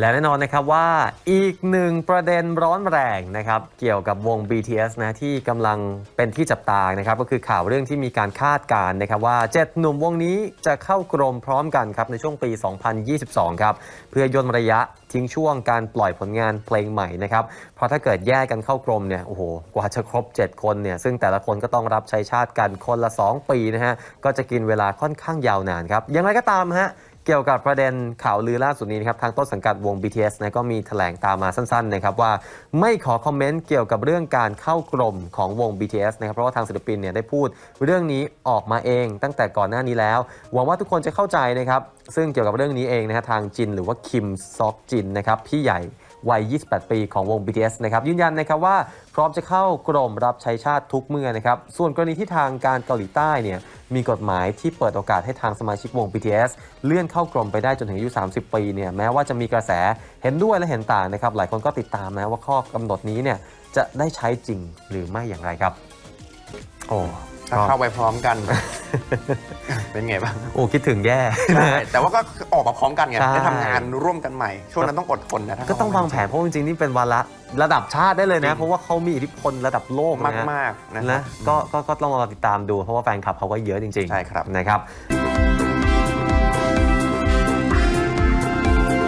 และแน่นอนนะครับว่าอีกหนึ่งประเด็นร้อนแรงนะครับเกี่ยวกับวง BTS นะที่กำลังเป็นที่จับตานะครับก็คือข่าวเรื่องที่มีการคาดการณ์นะครับว่า 7 หนุ่มวงนี้จะเข้ากรมพร้อมกันครับในช่วงปี 2022 ครับเพื่อย่นระยะทิ้งช่วงการปล่อยผลงานเพลงใหม่นะครับเพราะถ้าเกิดแยกกันเข้ากรมเนี่ยโอ้โหกว่าจะครบ 7 คนเนี่ยซึ่งแต่ละคนก็ต้องรับใช้ชาติกันคนละ 2 ปีนะฮะก็จะกินเวลาค่อนข้างยาวนานครับอย่างไรก็ตามฮะ กี่ยวกับประเด็นข่าวลือล่าสุดนี้นะครับทางต้นสังกัดวง BTS นะก็มีแถลงตามมาสั้นๆนะครับว่าไม่ขอคอมเมนต์เกี่ยวกับเรื่องการเข้ากลมของวง BTS นะครับเพราะว่าทางศิลปินเนี่ยได้พูดเรื่องนี้ออกมาเองตั้งแต่ก่อนหน้านี้แล้ว หวังว่าทุกคนจะเข้าใจนะครับซึ่งเกี่ยวกับเรื่องนี้เองนะฮะทางจินหรือว่าคิมซอกจินนะครับพี่ใหญ่ วัย 28 ปีของวง BTS นะครับยืนยันนะครับว่าพร้อมจะเข้ากรมรับใช้ชาติทุกเมื่อนะครับส่วนกรณีที่ทางการเกาหลีใต้เนี่ยมีกฎหมายที่เปิดโอกาสให้ทางสมาชิกวง BTS เลื่อนเข้ากรมไปได้จนถึงอายุ 30 ปีเนี่ยแม้ว่าจะมีกระแสเห็นด้วยและเห็นต่างนะครับหลายคนก็ติดตามนะว่าข้อกำหนดนี้เนี่ยจะได้ใช้จริงหรือไม่อย่างไรครับ โอ้ ถ้าเข้าไปพร้อมกัน เป็นไงบ้างโอ้คิดถึงแย่ใช่แต่ว่าก็ออกมาพร้อมกันไงใช่ได้ทำงานร่วมกันใหม่ ช่วงนั้นต้องอดทนนะถ้ก็ต้องวางแผนเพราะจริงๆนี่เป็นวาระระดับชาติได้เลยนะ เพราะว่าเขามีอิทธิพลระดับโลกมากนะมากๆนะนะก็ก็ก็ต้องรอติดตามดูเพราะว่าแฟนคลับเขาก็เยอะจริงๆใช่ครับนะครับ